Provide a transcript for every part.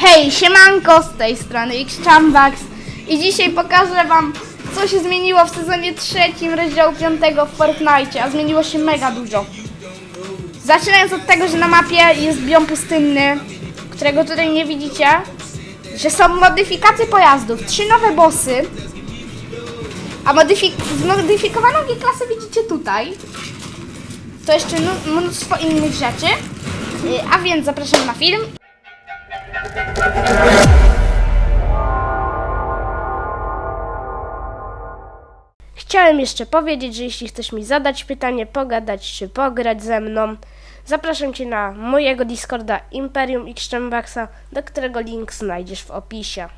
Hej, siemanko z tej strony Xchambax i dzisiaj pokażę wam co się zmieniło w sezonie trzecim rozdziału 5 w Fortnite, a zmieniło się mega dużo. Zaczynając od tego, że na mapie jest biom pustynny, którego tutaj nie widzicie, że są modyfikacje pojazdów, trzy nowe bossy, a modyfik- zmodyfikowaną G-klasę widzicie tutaj. To jeszcze mnóstwo innych rzeczy, Y, a więc zapraszam na film Chciałem jeszcze powiedzieć, że jeśli chcesz mi zadać pytanie, pogadać czy pograć ze mną, zapraszam Cię na mojego Discorda Imperium X Chambaxa, do którego link znajdziesz w opisie.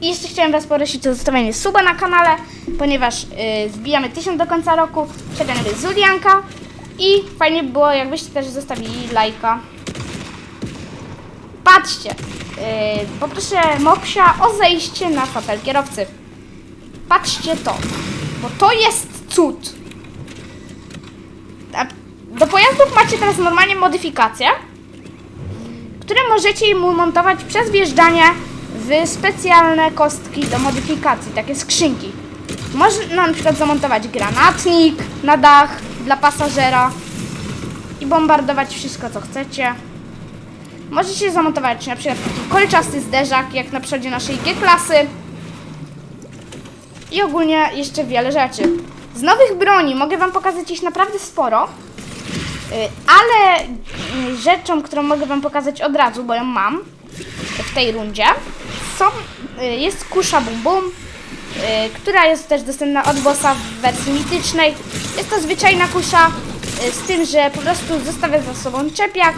I jeszcze chciałem Was prosić o zostawienie suba na kanale, ponieważ yy, wbijamy 1000 do końca roku, przegramy Zulianka i fajnie by było, jakbyście też zostawili lajka. Patrzcie, yy, poproszę Mopsia o zejście na fotel kierowcy. Patrzcie to, bo to jest cud. Do pojazdów macie teraz normalnie modyfikacje, które możecie im montować przez wjeżdżanie w specjalne kostki do modyfikacji, takie skrzynki. Można na przykład zamontować granatnik na dach dla pasażera i bombardować wszystko co chcecie. Możecie zamontować na przykład taki kolczasty zderzak, jak na przodzie naszej G-klasy. I ogólnie jeszcze wiele rzeczy. Z nowych broni mogę Wam pokazać ich naprawdę sporo. Y, Ale y, rzeczą, którą mogę Wam pokazać od razu, bo ją mam w tej rundzie, są, y, jest kusza Bum Bum, y, która jest też dostępna od bossa w wersji mitycznej. Jest to zwyczajna kusza, z tym, że po prostu zostawia za sobą czepiak,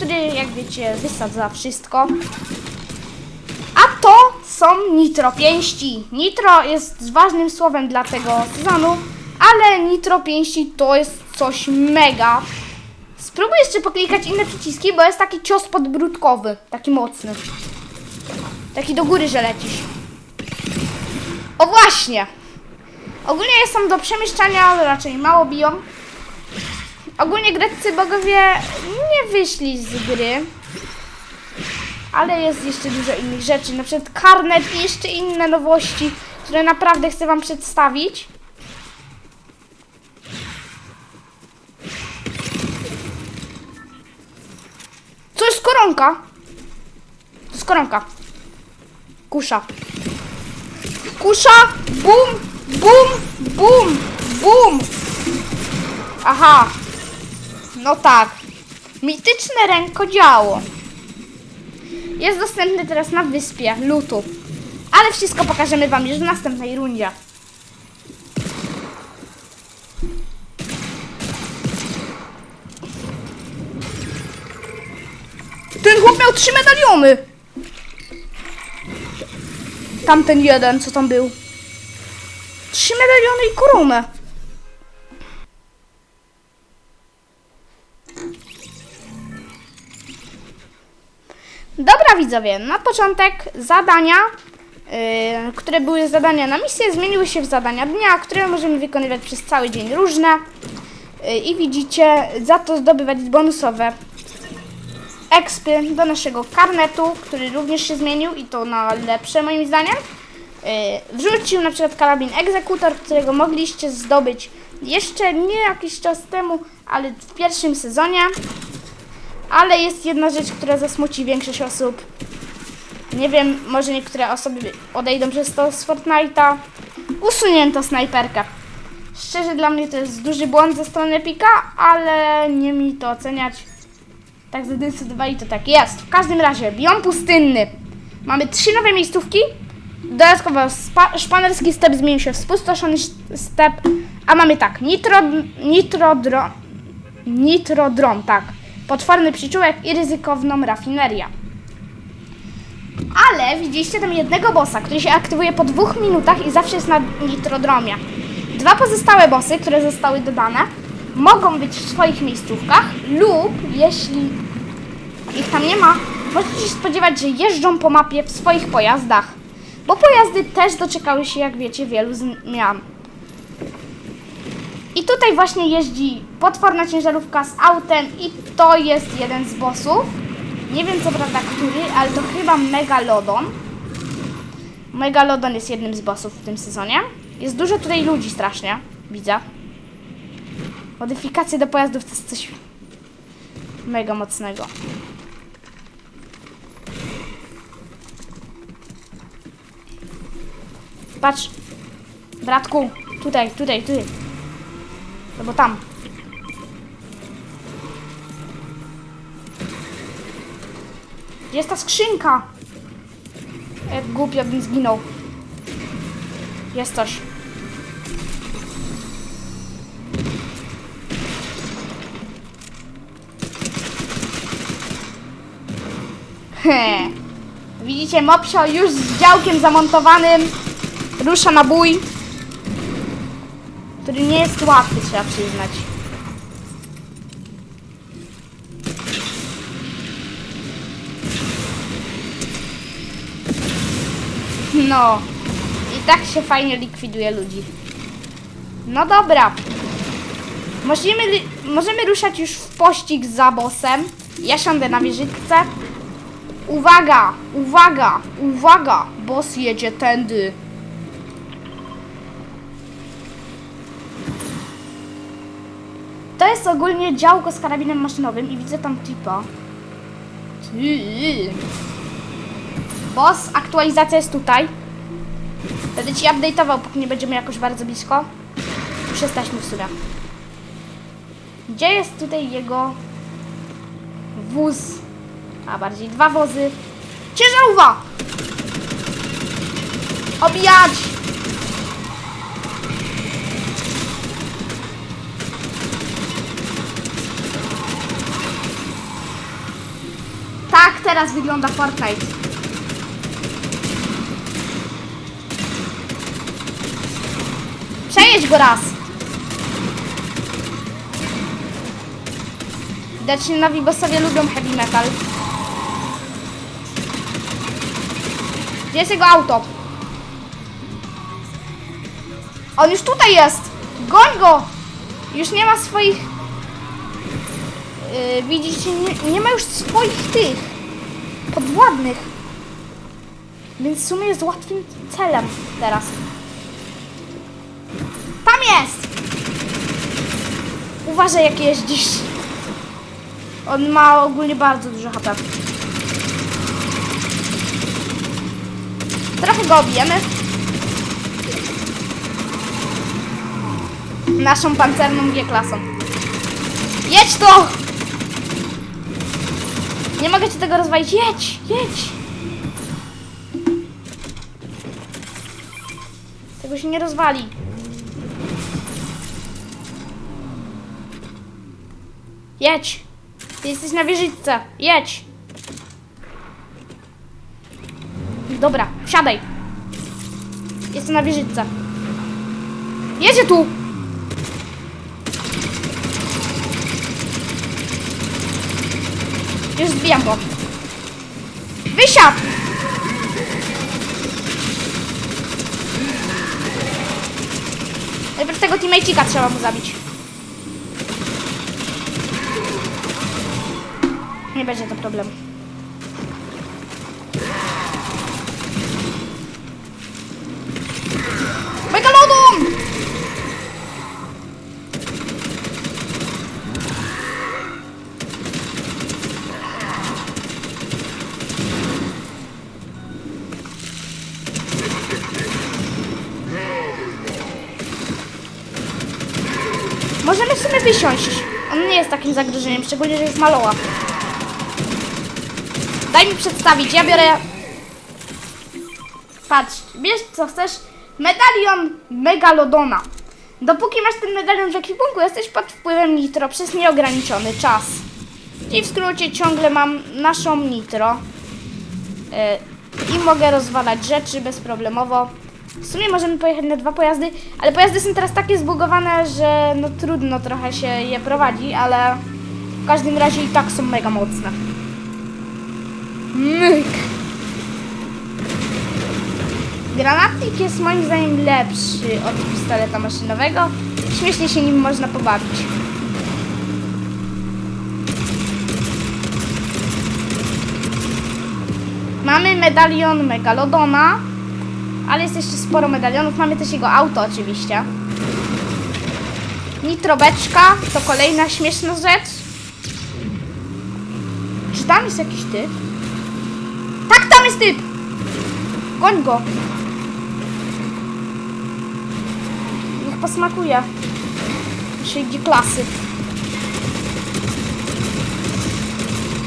który, jak wiecie, wysadza wszystko. A to są nitro pięści. Nitro jest ważnym słowem dla tego sezonu, ale nitro pięści to jest coś mega. Spróbuj jeszcze poklikać inne przyciski, bo jest taki cios podbródkowy, taki mocny. Taki do góry, że lecisz. O właśnie! Ogólnie są do przemieszczania, ale raczej mało biją. Ogólnie greccy bogowie nie wyszli z gry. Ale jest jeszcze dużo innych rzeczy, na przykład karnet i jeszcze inne nowości, które naprawdę chcę Wam przedstawić. Co jest koronka? To jest koronka. Kusza. Kusza! Bum! Bum! Bum! Bum! Aha. No tak. Mityczne rękodzieło. Jest dostępny teraz na wyspie Lutu. Ale wszystko pokażemy Wam już w następnej rundzie. Ten chłop miał trzy medaliony. Tamten jeden, co tam był. Trzy medaliony i koronę. Dobra widzowie, na początek zadania, yy, które były zadania na misję, zmieniły się w zadania dnia, które możemy wykonywać przez cały dzień różne. Yy, I widzicie, za to zdobywać bonusowe expy do naszego karnetu, który również się zmienił i to na lepsze moim zdaniem. Yy, wrzucił na przykład karabin egzekutor, którego mogliście zdobyć jeszcze nie jakiś czas temu, ale w pierwszym sezonie. Ale jest jedna rzecz, która zasmuci większość osób. Nie wiem, może niektóre osoby odejdą przez to z Fortnite'a. Usunięto snajperkę. Szczerze dla mnie to jest duży błąd ze strony Epika, ale nie mi to oceniać. Tak zadecydowali, to tak jest. W każdym razie, biom pustynny. Mamy trzy nowe miejscówki. Dodatkowo szpanerski step zmienił się w spustoszony sz- step. A mamy tak, nitro, nitrodro, nitrodron, tak. Potworny przyczółek i ryzykowną rafinerię. Ale widzieliście tam jednego bossa, który się aktywuje po dwóch minutach i zawsze jest na nitrodromie. Dwa pozostałe bossy, które zostały dodane, mogą być w swoich miejscówkach lub jeśli ich tam nie ma, możecie się spodziewać, że jeżdżą po mapie w swoich pojazdach. Bo pojazdy też doczekały się, jak wiecie, wielu zmian. I tutaj właśnie jeździ potworna ciężarówka z autem i to jest jeden z bossów. Nie wiem co prawda który, ale to chyba Megalodon. Megalodon jest jednym z bossów w tym sezonie. Jest dużo tutaj ludzi strasznie, widzę. Modyfikacje do pojazdów to jest coś mega mocnego. Patrz, bratku, tutaj, tutaj, tutaj. Albo tam. Gdzie jest ta skrzynka? Jak głupio bym zginął. Jest coś. He. Widzicie, Mopsio już z działkiem zamontowanym rusza na bój, który nie jest łatwy, trzeba przyznać. No. I tak się fajnie likwiduje ludzi. No dobra. Możemy, możemy ruszać już w pościg za bossem. Ja siądę na wieżyczce. Uwaga, uwaga, uwaga. Boss jedzie tędy. To jest ogólnie działko z karabinem maszynowym i widzę tam typa. Ty. Boss, aktualizacja jest tutaj. Będę ci update'ował, póki nie będziemy jakoś bardzo blisko. Już jesteśmy w sumie. Gdzie jest tutaj jego wóz? A bardziej dwa wozy. Ciężarówka! Obijać! Tak teraz wygląda Fortnite. Go raz. Widocznie nowi bossowie lubią heavy metal. Gdzie jest jego auto? On już tutaj jest! Goń go! Już nie ma swoich... Yy, widzicie, nie, nie ma już swoich tych podwładnych. Więc w sumie jest łatwym celem teraz. Jest! Uważaj jak jeździsz. On ma ogólnie bardzo dużo HP. Trochę go obijemy. Naszą pancerną G-klasą. Jedź to! Nie mogę ci tego rozwalić. Jedź, jedź! Tego się nie rozwali. Jedź! Ty jesteś na wieżyczce. Jedź! Dobra, wsiadaj. Jestem na wieżyczce. Jedzie tu! Już zbijam go. Wysiadł! Najpierw tego teammate'ika trzeba mu zabić. Nie będzie to problemu. Megalodon! Możemy w sumie wysiąść. On nie jest takim zagrożeniem, szczególnie, że jest maloła. Daj mi przedstawić, ja biorę... Patrz, bierz co chcesz. Medalion Megalodona. Dopóki masz ten medalion w ekwipunku, jesteś pod wpływem nitro przez nieograniczony czas. I w skrócie ciągle mam naszą nitro. Yy, I mogę rozwalać rzeczy bezproblemowo. W sumie możemy pojechać na dwa pojazdy, ale pojazdy są teraz takie zbugowane, że no trudno trochę się je prowadzi, ale w każdym razie i tak są mega mocne. Myk. Granatnik jest moim zdaniem lepszy od pistoleta maszynowego. Śmiesznie się nim można pobawić. Mamy medalion Megalodona, ale jest jeszcze sporo medalionów. Mamy też jego auto oczywiście. Nitrobeczka to kolejna śmieszna rzecz. Czy tam jest jakiś typ? Jest typ! Goń go! Niech posmakuje. Naszej klasy.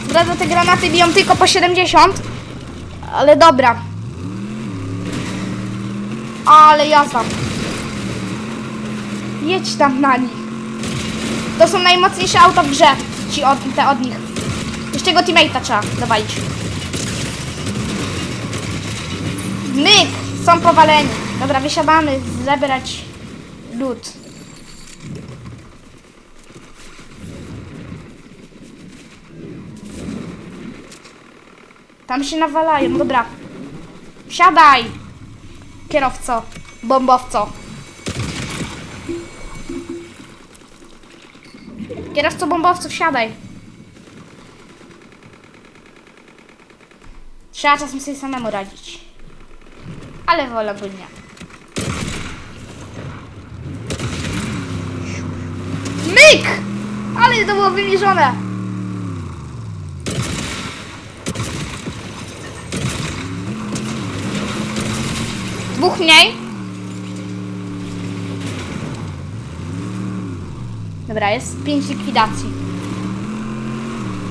Prawda, te granaty biją tylko po 70. Ale dobra. Ale jazda. Jedź tam na nich. To są najmocniejsze auta w grze. Ci od, te od nich. Jeszcze go teammate'a trzeba dowalić. Myk! Są powaleni. Dobra, wysiadamy, zebrać lód. Tam się nawalają, dobra. Wsiadaj! Kierowco, bombowco. Kierowco bombowco, wsiadaj. Trzeba czasem sobie samemu radzić. Ale wolałbym nie. Myk! Ale to było wymierzone. Dwóch mniej. Dobra, jest pięć likwidacji.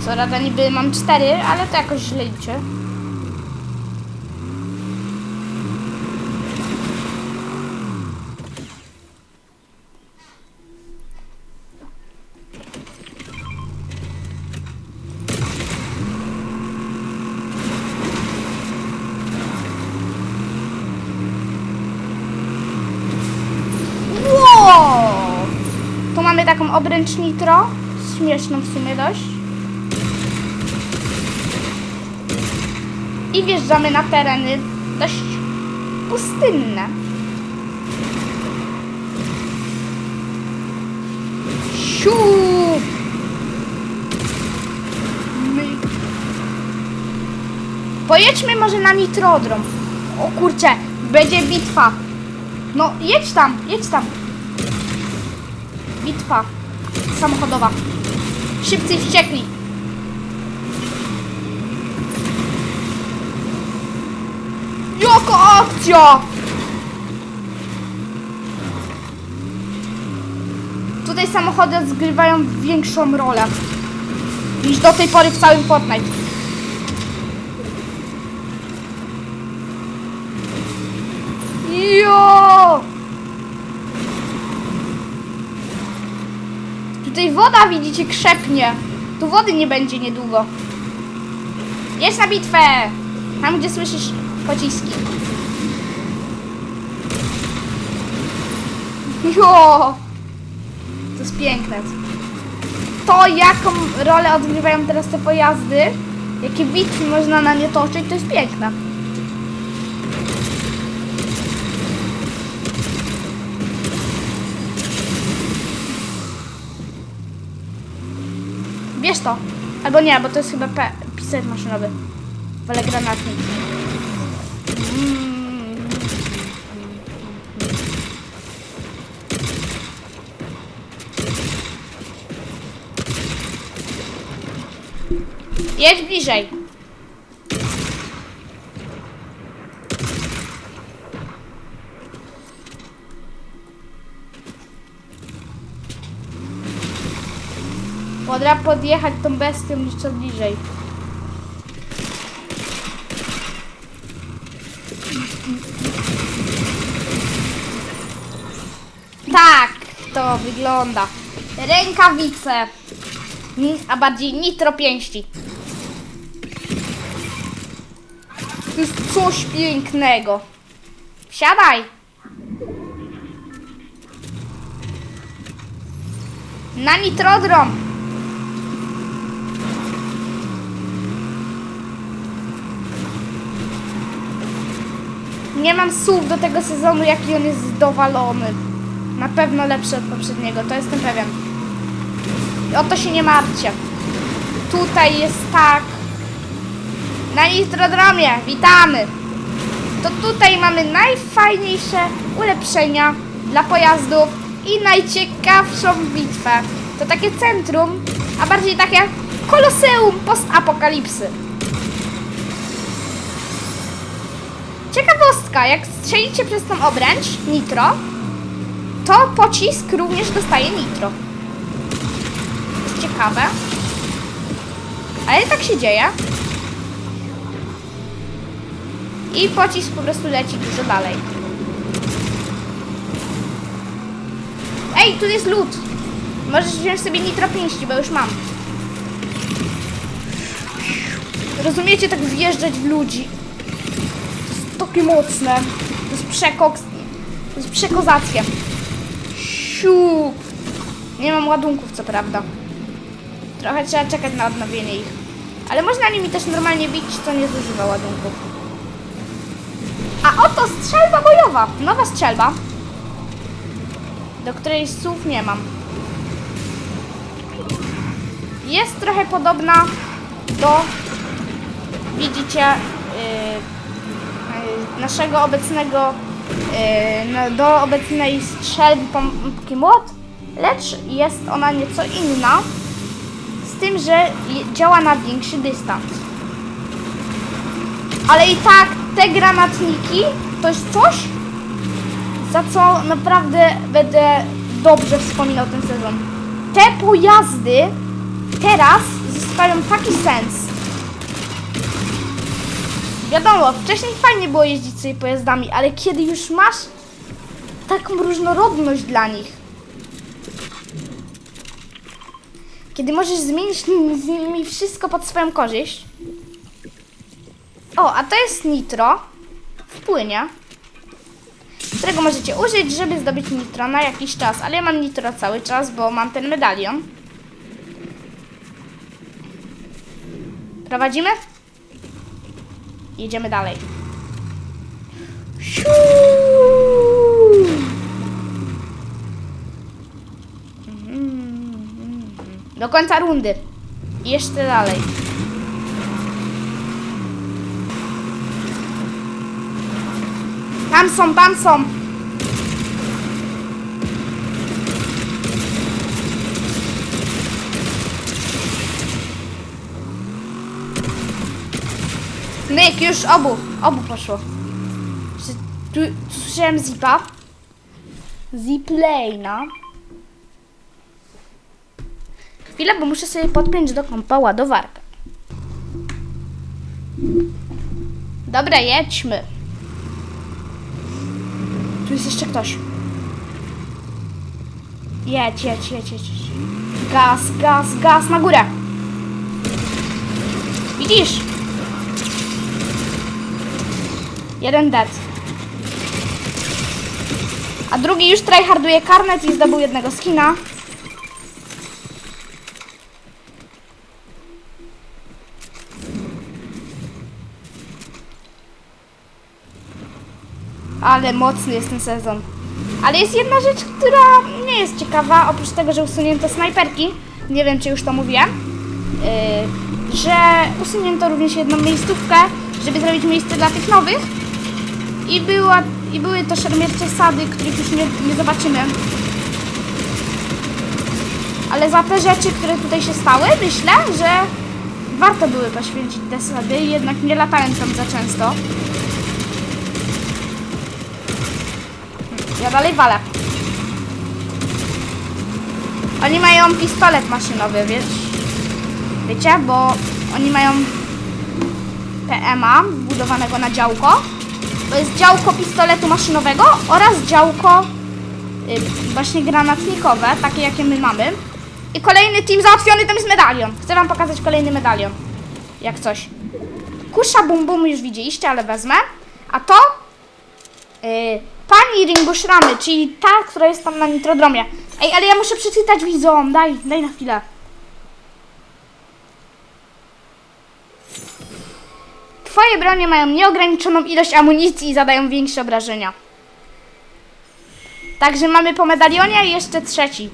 Co rada niby mam cztery, ale to jakoś źle liczę. Wow! Tu mamy obręcz nitro. Śmieszną w sumie dość. I wjeżdżamy na tereny dość pustynne. Siu! My. Pojedźmy może na nitrodrom. O kurczę, będzie bitwa. No, jedź tam, jedź tam. Bitwa samochodowa. Szybcy wściekli. Jaka akcja! Tutaj samochody zgrywają większą rolę niż do tej pory w całym Fortnite. Jo! Tutaj woda widzicie krzepnie. Tu wody nie będzie niedługo. Jest na bitwę! Tam gdzie słyszysz pociski. Jo! To jest piękne. To jaką rolę odgrywają teraz te pojazdy, jakie bitwy można na nie toczyć, to jest piękne. Bierz to. Albo nie, bo to jest chyba pe- pistolet maszynowy. Wolę granatnik. Jedź bliżej. Podra podjechać tą bestią nieco bliżej. Tak, to wygląda. Rękawice. Ni- A bardziej nitro pięści. To jest coś pięknego. Siadaj. Na nitrodrom. Nie mam słów do tego sezonu, jaki on jest dowalony. Na pewno lepszy od poprzedniego, to jestem pewien. I o to się nie martwcie. Tutaj jest tak. Na Nitrodromie, witamy! To tutaj mamy najfajniejsze ulepszenia dla pojazdów i najciekawszą bitwę. To takie centrum, a bardziej takie koloseum postapokalipsy. Ciekawostka, jak strzelicie przez tą obręcz nitro, to pocisk również dostaje nitro. Ciekawe. Ale tak się dzieje. I pocisk po prostu leci dużo dalej. Ej, tu jest lód. Możesz wziąć sobie nitro pięści, bo już mam. Rozumiecie, tak wjeżdżać w ludzi. Takie mocne. To jest przekoks... To jest przekozackie. Siu. Nie mam ładunków, co prawda. Trochę trzeba czekać na odnowienie ich. Ale można nimi też normalnie bić, co nie zużywa ładunków. A oto strzelba bojowa. Nowa strzelba. Do której słów nie mam. Jest trochę podobna do, widzicie, naszego obecnego, yy, no, do obecnej strzelby pompki młot, lecz jest ona nieco inna, z tym, że działa na większy dystans. Ale i tak te granatniki to jest coś, za co naprawdę będę dobrze wspominał ten sezon. Te pojazdy teraz zyskają taki sens. Wiadomo, wcześniej fajnie było jeździć sobie pojazdami, ale kiedy już masz taką różnorodność dla nich, kiedy możesz zmienić z nimi wszystko pod swoją korzyść. O, a to jest nitro w płynie, którego możecie użyć, żeby zdobyć nitro na jakiś czas. Ale ja mam nitro cały czas, bo mam ten medalion. Prowadzimy? Jedziemy dalej. Siu! Do końca rundy. I jeszcze dalej. Tam są, tam są. Myk, już obu, obu poszło. Tu, tu słyszałem zipa. Ziplejna. Chwilę, bo muszę sobie podpiąć do kompa ładowarkę. Dobra, jedźmy. Tu jest jeszcze ktoś. Jedź, jedź, jedź. jedź. Gaz, gaz, gaz na górę. Widzisz? Jeden dead. A drugi już tryharduje karnet i zdobył jednego skina. Ale mocny jest ten sezon. Ale jest jedna rzecz, która nie jest ciekawa, oprócz tego, że usunięto snajperki. Nie wiem, czy już to mówiłem. Yy, że usunięto również jedną miejscówkę, żeby zrobić miejsce dla tych nowych. I, była, i były to szermiercze sady, których już nie, nie zobaczymy. Ale za te rzeczy, które tutaj się stały, myślę, że warto były poświęcić te sady, jednak nie latając tam za często. Ja dalej walę. Oni mają pistolet maszynowy, wiesz? Wiecie, bo oni mają PMA budowanego na działko. Jest działko pistoletu maszynowego oraz działko y, właśnie granatnikowe, takie jakie my mamy. I kolejny team załatwiony, tam jest medalion. Chcę wam pokazać kolejny medalion. Jak coś. Kusza bum bum już widzieliście, ale wezmę. A to y, pani Ringo Szramy, czyli ta, która jest tam na Nitrodromie. Ej, ale ja muszę przeczytać widzom. Daj, daj na chwilę. Twoje bronie mają nieograniczoną ilość amunicji i zadają większe obrażenia. Także mamy po medalionie i jeszcze trzeci.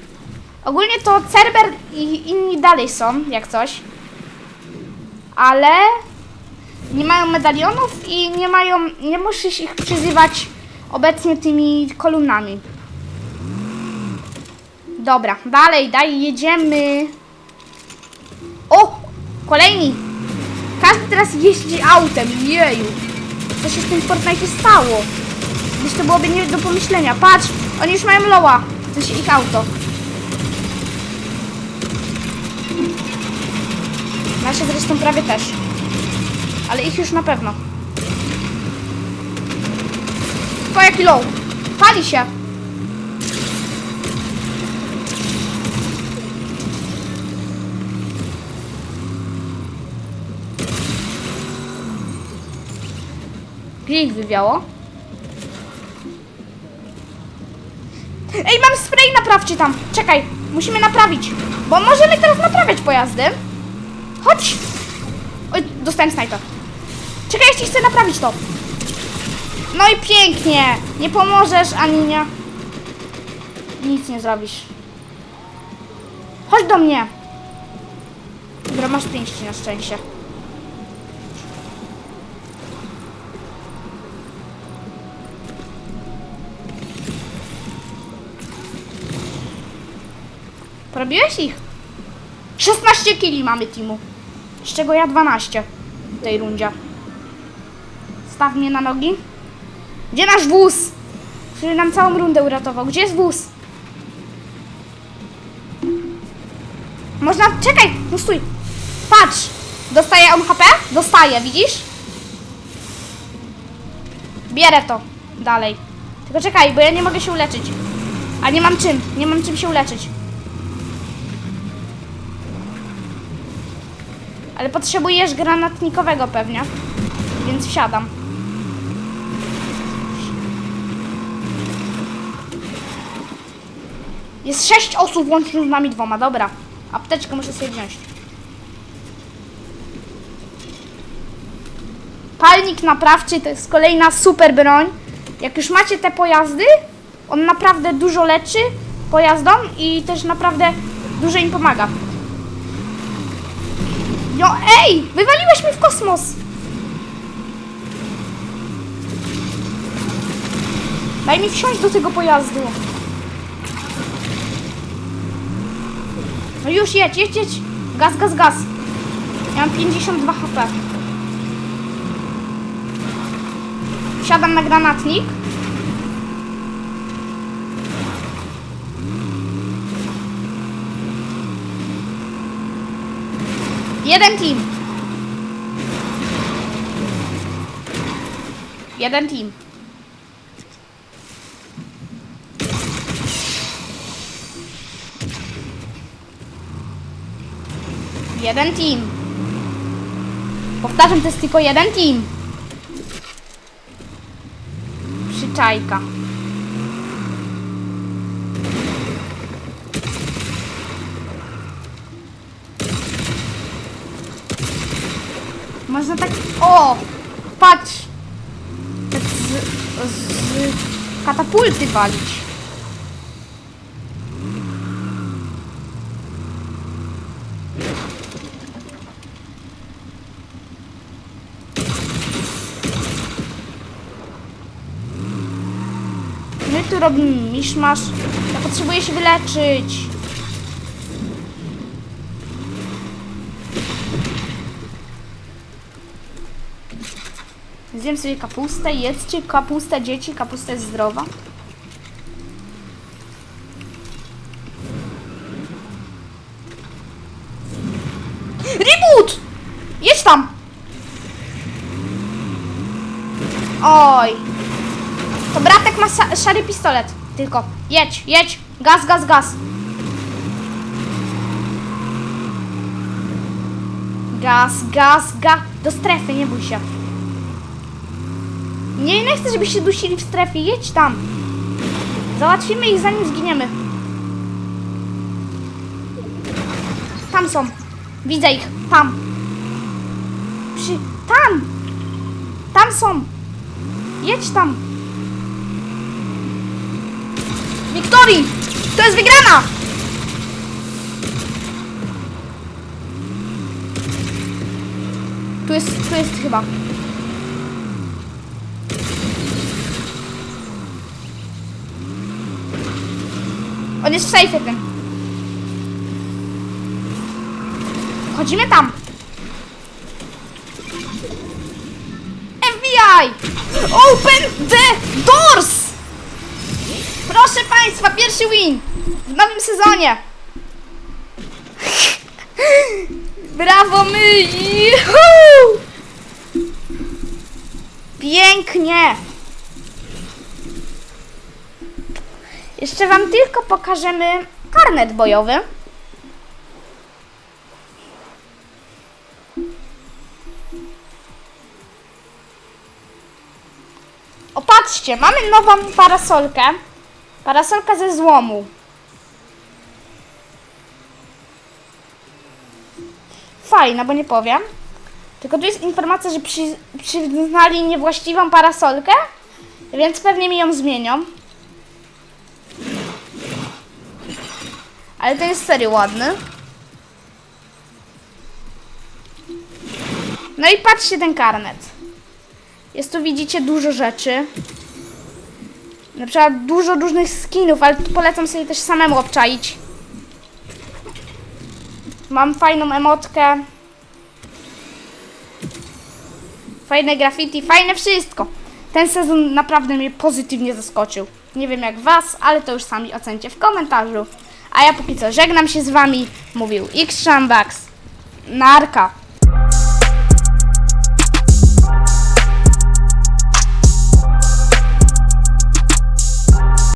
Ogólnie to Cerber i inni dalej są, jak coś. Ale nie mają medalionów i nie mają, nie musisz ich przyzywać obecnie tymi kolumnami. Dobra, dalej, daj, jedziemy. O! Kolejni! Teraz jeździ autem, jeju. Co się z tym Fortnite stało? Gdyż to byłoby nie do pomyślenia. Patrz, oni już mają loła. To się ich auto. Nasze zresztą prawie też. Ale ich już na pewno. To jaki low. Pali się. Ich wywiało? Ej, mam spray naprawczy tam. Czekaj, musimy naprawić. Bo możemy teraz naprawiać pojazdy. Chodź. Oj, dostałem snajper. Czekaj, jeszcze chcę naprawić to. No i pięknie. Nie pomożesz, ani nie. Nic nie zrobisz. Chodź do mnie. Dobra, masz pięści na szczęście. Porobiłeś ich? 16 kili mamy teamu. Z czego ja 12 w tej rundzie. Staw mnie na nogi. Gdzie nasz wóz? Który nam całą rundę uratował. Gdzie jest wóz? Można... Czekaj! No stój! Patrz! Dostaje on HP? Dostaje, widzisz? Bierę to. Dalej. Tylko czekaj, bo ja nie mogę się uleczyć. A nie mam czym. Nie mam czym się uleczyć. Ale potrzebujesz granatnikowego pewnie. Więc wsiadam. Jest sześć osób łącznie z nami dwoma, dobra. Apteczkę muszę sobie wziąć. Palnik naprawczy to jest kolejna super broń. Jak już macie te pojazdy, on naprawdę dużo leczy pojazdom i też naprawdę dużo im pomaga. No ej! Wywaliłeś mnie w kosmos! Daj mi wsiąść do tego pojazdu. No już jedź, jedź, jedź. Gaz, gaz, gaz. Ja mam 52 HP. Wsiadam na granatnik. Jeden team. Jeden team. Jeden team. Powtarzam, to jest tylko jeden team. Przyczajka. Można tak... O! Patrz! Tak z, z katapulty walić. My tu robimy miszmasz. Ja potrzebuję się wyleczyć. Zjem sobie kapustę, jedzcie kapustę, dzieci, kapusta jest zdrowa. Reboot! Jedź tam! Oj. To bratek ma szary pistolet. Tylko jedź, jedź. Gaz, gaz, gaz. Gaz, gaz, gaz. Do strefy, nie bój się. Nie, nie chcę, żebyście dusili w strefie. Jedź tam. Załatwimy ich zanim zginiemy. Tam są. Widzę ich. Tam. Przy... Tam. Tam są. Jedź tam. Wiktorii! To jest wygrana! Tu jest, tu jest chyba. On jest w sejfie tym. Wchodzimy tam. FBI! Open the doors! Proszę Państwa, pierwszy win w nowym sezonie. Brawo my! Juhu! Pięknie! Jeszcze Wam tylko pokażemy karnet bojowy. O, patrzcie, mamy nową parasolkę. Parasolka ze złomu. Fajna, bo nie powiem. Tylko tu jest informacja, że przy, przyznali niewłaściwą parasolkę, więc pewnie mi ją zmienią. Ale ten jest serio ładny. No i patrzcie ten karnet. Jest tu, widzicie, dużo rzeczy. Na przykład dużo różnych skinów, ale polecam sobie też samemu obczaić. Mam fajną emotkę. Fajne graffiti, fajne wszystko. Ten sezon naprawdę mnie pozytywnie zaskoczył. Nie wiem jak was, ale to już sami ocencie w komentarzu. A ja póki co żegnam się z wami. Mówił X Shambax. Narka.